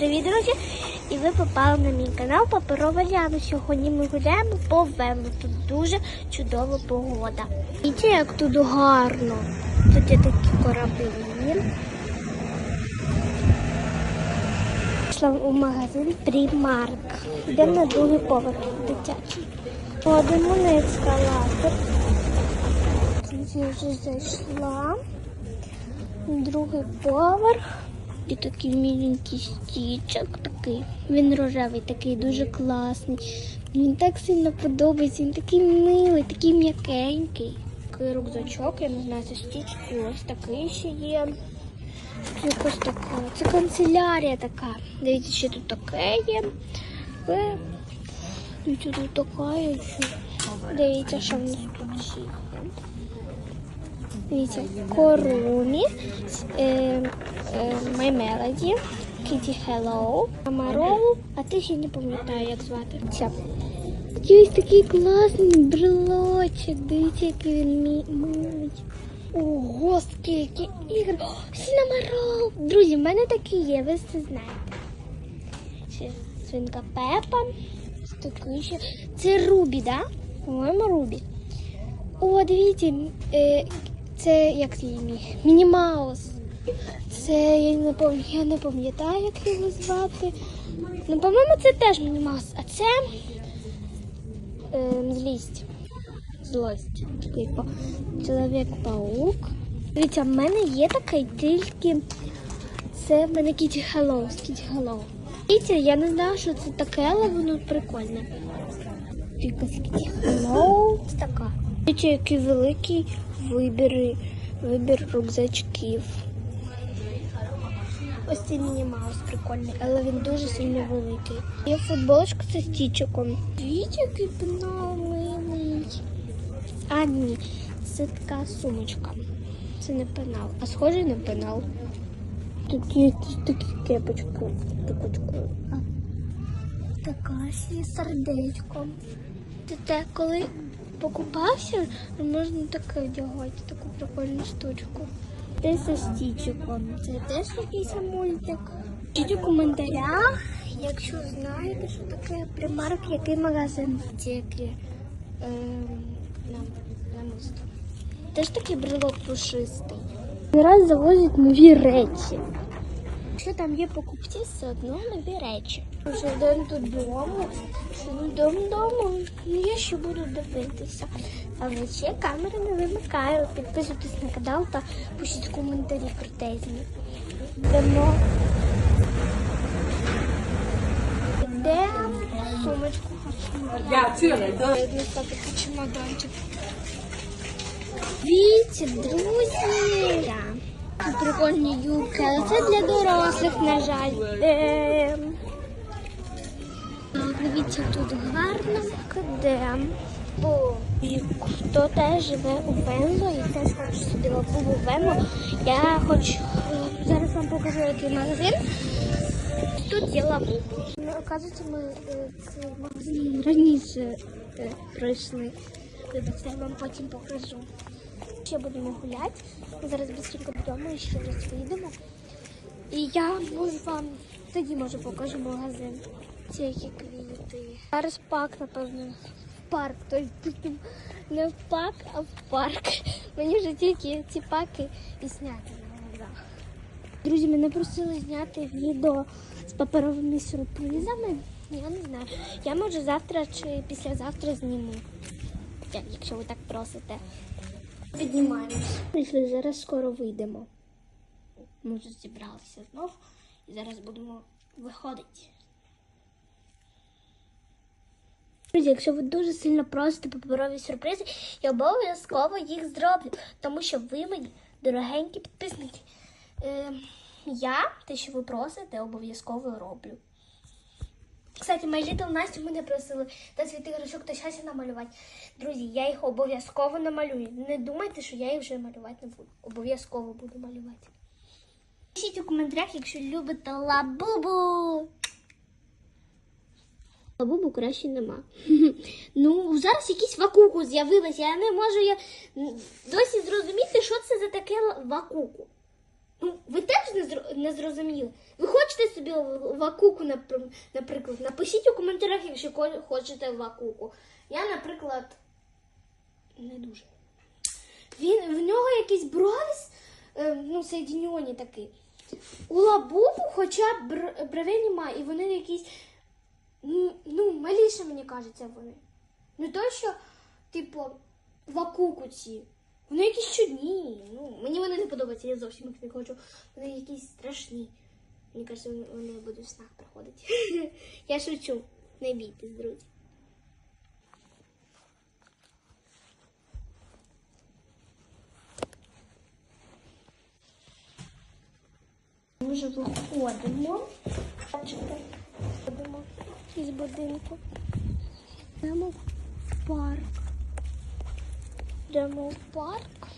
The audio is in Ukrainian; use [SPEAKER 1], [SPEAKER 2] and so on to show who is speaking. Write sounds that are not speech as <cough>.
[SPEAKER 1] Привіт, друзі! І ви попали на мій канал Паперова Ляна. Сьогодні ми гуляємо по Вену. Тут дуже чудова погода. Дивіться, як тут гарно. Тут є такі кораблі. Пішла у магазин Примарк. Йдемо на другий поверх дитячий. Ходимо на ескалатор. Я вже зайшла. Другий поверх. І такий міленький стічок такий. Він рожевий, такий дуже класний. Він так сильно подобається, він такий милий, такий м'якенький. Такий рюкзачок, я не знаю, це стіч. І ось такий ще є. Якось таке. Це канцелярія така. Дивіться, що тут таке є. Дивіться, тут така є. Дивіться, що в нас тут ще є. Дивіться, е, е, My Melody, Kitty Hello, Амарол, а ти ще не пам'ятаю, як звати. Все. Ось такий класний брелочок. Дивіться, який він мій. Ого, скільки ігор. Сінамарол. Друзі, в мене такі є, ви це знаєте. Ще свинка Пепа. Ще. Це Рубі, да? По-моєму, Рубі. О, дивіться, е, це як її мій? Міні Маус. Це я не пам'ятаю, не пам'ятаю, як його звати. Ну, по-моєму, це теж Міні Маус, а це е, злість. Злость. Типу, Чоловік-паук. Дивіться, в мене є такий, тільки це в мене Кіті Hello, Кіті Hello. Дивіться, я не знаю, що це таке, але воно прикольне. Тільки Кіті Hello. Ось така. Дивіться, який великий вибір, вибір рюкзачків. Ось цей міні-маус прикольний, але він дуже сильно великий. Є футболочка зі стічиком. Який пенал. А, ні, це така сумочка. Це не пенал, а схожий на пенал. Тут є такі кепочки. Така ще сердечко. Ти те, коли покупався, можна таке одягати, таку прикольну штучку. Те зі стічиком. Це теж якийсь мультик. Пишіть у коментарях, якщо знаєте, що таке примарк, який магазин тільки ем, на, на. Теж такий брелок пушистий. Раз завозять нові речі. Якщо там є покупці, все одно нові речі. Вже йдемо додому, йдемо додому, ну я ще буду дивитися. Але ще камери не вимикаю. Підписуйтесь на канал та пишіть коментарі крутезні. Йдемо. Йдемо. Сумочку.
[SPEAKER 2] Dat...
[SPEAKER 1] Такий чемоданчик. Дивіться, друзі. Прикольні юбки, але це для дорослих, на жаль. Дивіться, тут гарно кидем. Бо хто теж живе у Венло і теж хоче собі лабубу Венло, я хоч е, зараз вам покажу, який магазин. Тут є лабубу. Ну, оказується, ми е, цей магазин раніше е, пройшли. Вибачте, я вам потім покажу. Ще будемо гуляти. Ми зараз швидко додому і ще раз вийдемо. І я можу вам тоді може покажу магазин. Ці які квіти. Зараз пак, напевно, в парк. Тобто не в пак, а в парк. Мені вже тільки ці паки і зняти на. Друзі, мене просили зняти відео з паперовими сюрпризами. Я не знаю. Я може завтра чи післязавтра зніму. Якщо ви так просите. Піднімаємось. Прийшли, зараз скоро вийдемо. Ми вже зібралися знов і зараз будемо виходити. Друзі, якщо ви дуже сильно просите паперові сюрпризи, я обов'язково їх зроблю, тому що ви мені дорогенькі підписники. Е, я те, що ви просите, обов'язково роблю. Кстати, My Little Настю мене просили та світ іграшок та щастя намалювати. Друзі, я їх обов'язково намалюю. Не думайте, що я їх вже малювати не буду. Обов'язково буду малювати. Пишіть у коментарях, якщо любите лабубу. Лабубу краще нема. <laughs> ну, зараз якийсь вакуку з'явилася. Я не можу я досі зрозуміти, що це за таке вакуку. Ну, ви теж не, зро- не зрозуміли. Ви хочете собі вакуку, наприклад, напишіть у коментарях, якщо хочете вакуку. Я, наприклад, не дуже. Він, в нього якийсь бровіс, е, ну, соєдіньоні такий. У лабубу хоча б бр- бровей немає, і вони якісь, ну, маліше, мені кажеться, вони. Не то, що, типу, вакуку ці. Вони якісь чудні. Ну, мені вони не подобаються, я зовсім їх не хочу. Вони якісь страшні. Мені кажеться, вони- будуть в снах приходити. <laughs> я шучу. Не бійтесь, друзі. Ми вже виходимо. Бачите, виходимо із будинку. Йдемо в парк. Йдемо в парк.